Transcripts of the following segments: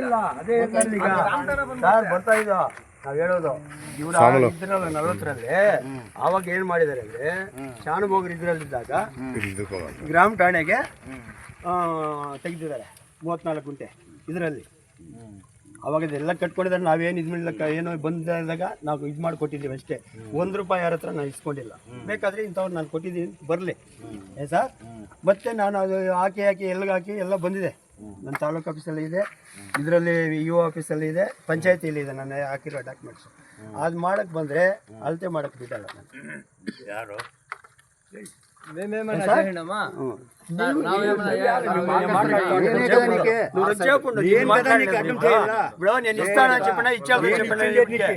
ಇಲ್ಲ. ಅದೇ. ಸರ್ ಬರ್ತಾ ಇದ್ದ. ನಾವ್ ಹೇಳೋದು. ಇವ್ರ ಇದ್ರಲ್ಲ ನಲವತ್ತರಲ್ಲಿ ಅವಾಗ ಏನ್ ಮಾಡಿದಾರೆ ಅಂದ್ರೆ ಶಾನುಭೋಗರು ಇದ್ರಲ್ಲಿದ್ದಾಗ ಗ್ರಾಮ ಠಾಣೆಗೆ ತೆಗೆದಿದ್ದಾರೆ. ಮೂವತ್ನಾಲ್ಕು ಗುಂಟೆ ಇದರಲ್ಲಿ. ಅವಾಗ ಇದೆಲ್ಲ ಕಟ್ಕೊಂಡಿದ್ದಾರೆ. ನಾವೇನು ಇದ್ಮೇಲೆ ಏನೋ ಬಂದಾಗ ನಾವು ಇದು ಮಾಡಿ ಕೊಟ್ಟಿದ್ದೀವಿ ಅಷ್ಟೇ ಒಂದು ರೂಪಾಯಿ ಯಾರ ಹತ್ರ ನಾನು ಇಸ್ಕೊಂಡಿಲ್ಲ. ಬೇಕಾದ್ರೆ ಇಂಥವ್ರು ನಾನು ಕೊಟ್ಟಿದ್ದೀನಿ. ಬರಲಿ. ಏ ಸರ್? ಮತ್ತೆ ನಾನು ಅದು ಹಾಕಿ ಹಾಕಿ ಎಲ್ಲಿಗೆ ಹಾಕಿ ಎಲ್ಲ ಬಂದಿದೆ. ನನ್ನ ತಾಲೂಕು ಆಫೀಸಲ್ಲಿ ಇದೆ ಇದರಲ್ಲಿ ಯು ಆಫೀಸಲ್ಲಿ ಇದೆ ಪಂಚಾಯತಿಯಲ್ಲಿ ಇದೆ ನಾನು ಹಾಕಿರೋ ಡಾಕ್ಯುಮೆಂಟ್ಸ್ ಅದು ಮಾಡಕ್ಕೆ ಬಂದರೆ ಅಳತೆ ಮಾಡಕ್ಕೆ ಬಿಡಲ್ಲ ನಾನು ಯಾರು నువ్వు వచ్చేప్పుడు ఏం మాట్లాడినా ఇప్పుడు నేను ఇస్తానని చెప్పినా ఇచ్చాను చెప్పినా ఇస్తానని చెప్పినా ఇచ్చాను చెప్పినా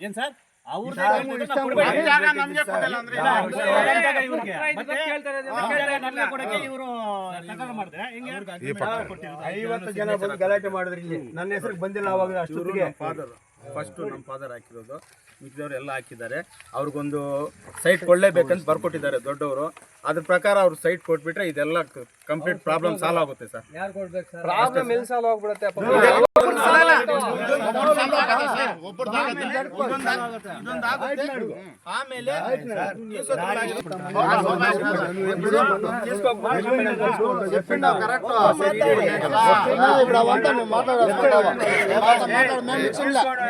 ಏನ್ ಸರ್? ಐವತ್ತು ಜನ ಬಂದು ಗಲಾಟೆ ಮಾಡಿದ್ರಿ ನನ್ನ ಹೆಸರು ಬಂದಿಲ್ಲ ಅವಾಗ ಅಷ್ಟು ಫಸ್ಟು ನಮ್ಮ ಫಾದರ್ ಹಾಕಿರೋದು ಮಿಕ್ಕಿದವರು ಎಲ್ಲ ಹಾಕಿದ್ದಾರೆ ಅವ್ರಿಗೊಂದು ಸೈಟ್ ಕೊಡಲೇಬೇಕಂತ ಬರ್ಕೊಟ್ಟಿದ್ದಾರೆ ದೊಡ್ಡವರು ಅದ್ರ ಪ್ರಕಾರ ಅವ್ರು ಸೈಟ್ ಕೊಟ್ಬಿಟ್ರೆ ಇದೆಲ್ಲ ಕಂಪ್ಲೀಟ್ ಪ್ರಾಬ್ಲಮ್ ಸಾಲ್ವ್ ಆಗುತ್ತೆ ಸರ್ ಪ್ರಾಬ್ಲಮ್ ಎಲ್ಲಿ ಸಾಲ ಆಗ್ಬಿಡುತ್ತೆ ಆಮೇಲೆ ನಾನೇ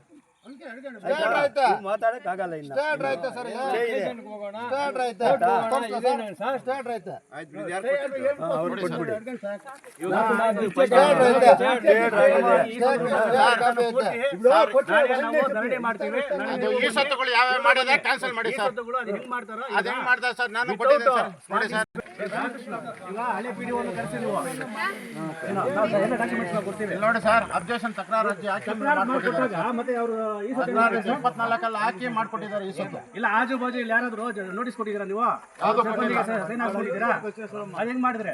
ಮಾತಾಡಕ್ ಆಗಲ್ಲ ಇನ್ನು. ಧರಣಿ ಮಾಡ್ತೀವಿ. ಈ ಸತ್ತುಗಳು ಯಾವ್ಯಾವ ಮಾಡಿದೆ? ಕ್ಯಾನ್ಸಲ್ ಮಾಡಿ ಸರ್. ಅದು ಹೆಂಗ್ ಮಾಡ್ತಾರೋ ಅದ್ ಹೆಂಗ್ ಮಾಡ್ತಾರೆ ಸರ್? ನಾನು ಕೊಟ್ಟಿದ್ದೆ ಸರ್. ನೋಡಿ ಸರ್. ನೋಡಿ ಸರ್ ಅಬ್ಜೆಕ್ಷನ್ ತಕರಾರು ಅರ್ಜಿ ಹಾಕಿ ಇಪ್ಪತ್ನಾಲ್ಕಲ್ಲಿ ಹಾಕಿ ಮಾಡ್ಕೊಟ್ಟಿದ್ದಾರೆ ಈ ಸತ್ತು ಇಲ್ಲ ಆಜು ಬಾಜು ಇಲ್ಲಿ ಯಾರಾದ್ರು ನೋಟಿಸ್ ಕೊಟ್ಟಿದ್ದೀರಾ ನೀವು? ಅದು ಹೆಂಗ್ ಮಾಡಿದ್ರೆ?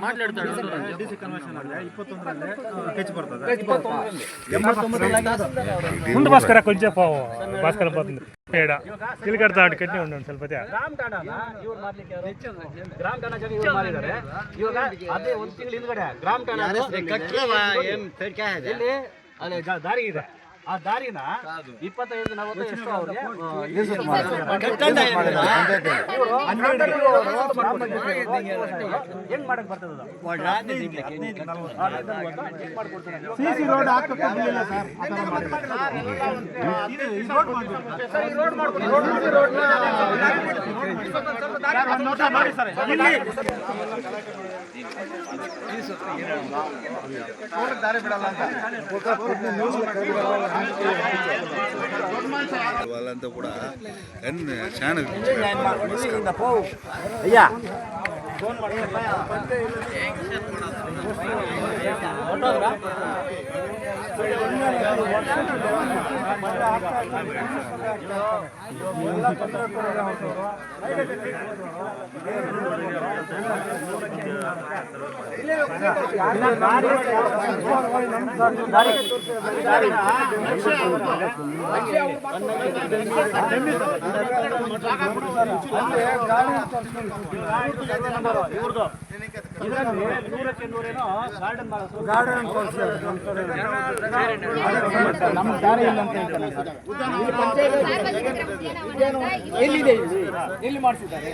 ಮಾತಾಡ್ತಾಳೆ ಭಾಸ್ಕರ ಕೊಂಚ ಭಾಸ್ಕರ ಬರ್ತದೆ ಬೇಡ. ಇಲ್ಲಿ ಕಟ್ತಾ ಆಡು ಕಟ್ಟಿ ಉಂಟು ಸ್ವಲ್ಪ ಗ್ರಾಮ್ ಠಾಣನ ಇವ್ರು ಮಾಡ್ಲಿಕ್ಕೆ ಗ್ರಾಮ ಗ್ರಾಮ್ ಠಾಣ ಜಾಗ ಇವ್ರು ಮಾಡಿದ್ದಾರೆ. ಇವಾಗ ಅದೇ ಒಂದು ತಿಂಗಳ ಹಿಂದ್ಗಡೆ ಗ್ರಾಮ ಠಾಣ ಕಟ್ಟಲವ ಏನು ಇಲ್ಲಿ ಅಲ್ಲಿ ದಾರಿ ಇದೆ. ಆ ದಾರಿನ ಇಪ್ಪತ್ತೈದು ನಲವತ್ತು ಎಷ್ಟು ಅವ್ರಿಗೆ ಹೆಂಗ್ ಮಾಡಕ್ ಬರ್ತದ ರೋಡ್ ದಾರಿ ಬಿಡಲ್ಲ ಅಂತ. వాళ్ళంతా కూడా అన్ని చాలా అయ్యా ಹೊರ್ಟೋದ್ರಾ? ನೂರೇನೋ ಗಾರ್ಡನ್ ನಮ್ಮ ದಾರಿ ಇಲ್ಲ ಅಂತ ಹೇಳ್ತಾರೆ ಎಲ್ಲಿದೆ ಇಲ್ಲಿ ಎಲ್ಲಿ ಮಾಡಿಸಿದ್ದಾರೆ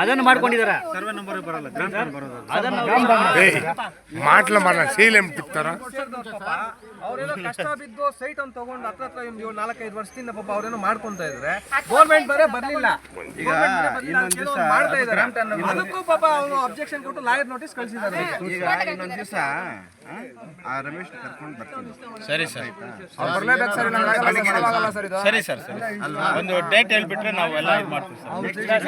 ಅದನ್ನು ಮಾಡ್ಕೊಂಡಿದ್ದಾರೆ ಸರ್ವೆ ನಂಬರ್ ಬರೋದು. ಅದನ್ನ ಕಷ್ಟ ಬಿದ್ದು ಸೈಟ್ ಅನ್ನು ತಗೊಂಡು ಹತ್ರ ಹತ್ರ ಏಳು ನಾಲ್ಕೈದು ವರ್ಷದಿಂದ ಪಾಪ ಅವರೇನೋ ಮಾಡ್ಕೊಂತ ಇದ್ರೆ. ಗೌರ್ಮೆಂಟ್ ಬೇರೆ ಬರಲಿಲ್ಲ. ಈಗ ಮಾಡ್ತಾ ಇದ್ದಾರೆ ಅದಕ್ಕೂ ಪಾಪ ಅವನು ಅಬ್ಜೆಕ್ಷನ್ ಕೊಟ್ಟು ಲಾಯರ್ ನೋಟಿಸ್ ಕಳಿಸಿದ್ದಾರೆ. ಈಗ ಇನ್ನೊಂದು ದಿವಸ ಆ ರಮೇಶ್ ಕರ್ಕೊಂಡು ಬರ್ತೀನಿ. ಸರಿ ಸರ್. ಸರಿ ಸರ್ ಸರಿ ಒಂದು ಡೇಟ್ ಹೇಳ್ಬಿಟ್ರೆ ನಾವು ಎಲ್ಲ ಇದು ಮಾಡ್ತೀವಿ ಸರ್